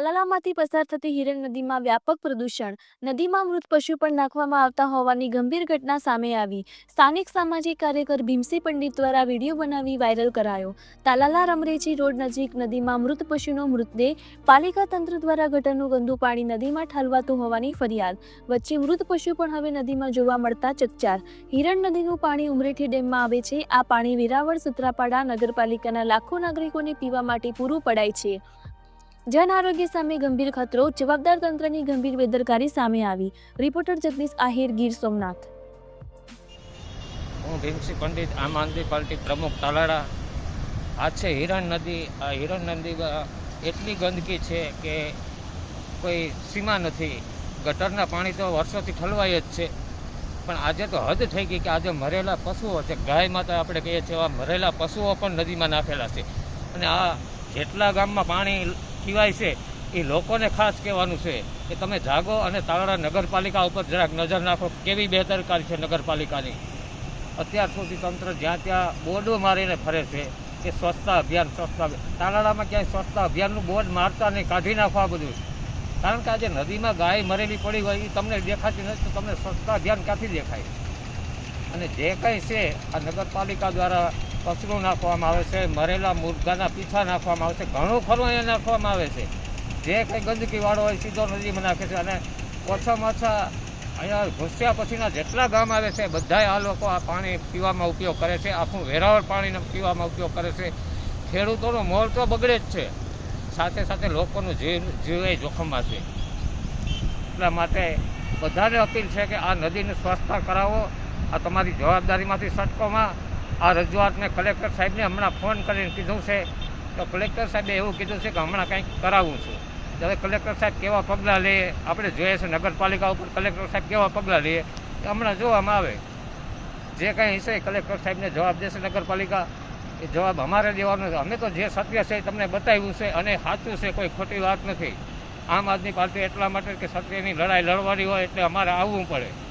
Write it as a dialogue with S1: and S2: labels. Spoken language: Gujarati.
S1: તાલાલામાંથી પસાર થતી હિરણ નદીમાં વ્યાપક પ્રદૂષણ. નદીમાં મૃત પશુ પણ નાખવામાં આવતા હોવાની ગંભીર ઘટના સામે આવી. સ્થાનિક સામાજિક કાર્યકર ભીમસી પંડિત દ્વારા વીડિયો બનાવી વાયરલ કરાયો. તાલાલા રમરેજી રોડ નજીક નદીમાં મૃત પશુનો મૃતદેહ પાલિકા તંત્ર દ્વારા ગટરનું ગંદુ પાણી નદીમાં ઠાલવાતું હોવાની ફરિયાદ. વચ્ચે મૃત પશુ પણ હવે નદીમાં જોવા મળતા ચકચાર. હિરણ નદીનું પાણી ઉમરેઠી ડેમમાં આવે છે. આ પાણી વેરાવળ, સુત્રાપાડા નગરપાલિકાના લાખો નાગરિકોને પીવા માટે પૂરું પડાય છે. જન આરોગ્ય સામે ગંભીર ખતરો, જવાબદાર તંત્રની ગંભીર બેદરકારી સામે આવી. રિપોર્ટર જગદીશ આહિર, ગીર સોમનાથ.
S2: હું ભીમસિંહ પંડિત, આમ આદમી પાર્ટી પ્રમુખ તાલાળા. આ છે હિરણ નદી, આ હિરણ નદીમાં એટલી ગંદકી છે કે કોઈ સીમા નથી. ગટરના પાણી તો વર્ષોથી ઠલવાય જ છે. પણ આજે તો હદ થઈ ગઈ કે આજે મરેલા પશુઓ છે. ગાય માતા આપણે કહીએ છીએ એવા મરેલા પશુઓ પણ નદીમાં નાખેલા છે. અને આ જેટલા ગામમાં પાણી પીવાય છે, એ લોકોને ખાસ કહેવાનું છે કે તમે જાગો અને તાલાળા નગરપાલિકા ઉપર જરાક નજર નાખો કેવી બેદરકારી છે નગરપાલિકાની. અત્યાર સુધી તંત્ર જ્યાં ત્યાં બોર્ડો મારીને ફરે છે કે સ્વચ્છતા અભિયાન, સ્વચ્છતા તાલાળામાં ક્યાંય સ્વચ્છતા અભિયાનનું બોર્ડ મારતા નહીં, કાઢી નાખવા બધું. કારણ કે આજે નદીમાં ગાય મરેલી પડી હોય એ તમને દેખાતી નથી, તો તમને સ્વચ્છતા અભિયાન ક્યાંથી દેખાય? અને જે કંઈ છે, આ નગરપાલિકા દ્વારા કચરો નાખવામાં આવે છે, મરેલા મુર્ગાના પીછા નાખવામાં આવે છે, ઘણું ખરું અહીંયા નાખવામાં આવે છે. જે કંઈ ગંદકીવાળો હોય સીધો નદીમાં નાખે છે અને ઓછામાં ઓછા અહીંયા ઘૂસ્યા પછીના જેટલા ગામ આવે છે, બધાય આ લોકો આ પાણી પીવામાં ઉપયોગ કરે છે, આખું વેરાવળ પાણીનો પીવામાં ઉપયોગ કરે છે. ખેડૂતોનો મોર તો બગડે જ છે. સાથે સાથે લોકોનું જીવ જીવ જોખમમાં છે. એટલા માટે બધાને અપીલ છે કે આ નદીને સ્વચ્છતા કરાવો, આ તમારી જવાબદારીમાંથી સટકોમાં આ રજૂઆતને કલેક્ટર સાહેબને હમણાં ફોન કરીને કીધું છે. તો કલેક્ટર સાહેબે એવું કીધું છે કે હમણાં કંઈક કરાવું છું. હવે કલેક્ટર સાહેબ કેવા પગલાં લે? આપણે જોઈએ છે નગરપાલિકા ઉપર કલેક્ટર સાહેબ કેવા પગલાં લે? એ હમણાં જોવામાં આવે. જે કંઈ હશે કલેક્ટર સાહેબને જવાબ દેશે નગરપાલિકા. એ જવાબ અમારે દેવાનો અમે તો જે સત્ય છે એ તમને બતાવ્યું છે અને સાચું છે, કોઈ ખોટી વાત નથી. આમ આદમી પાર્ટી એટલા માટે કે સત્યની લડાઈ લડવાની હોય એટલે અમારે આવવું પડે.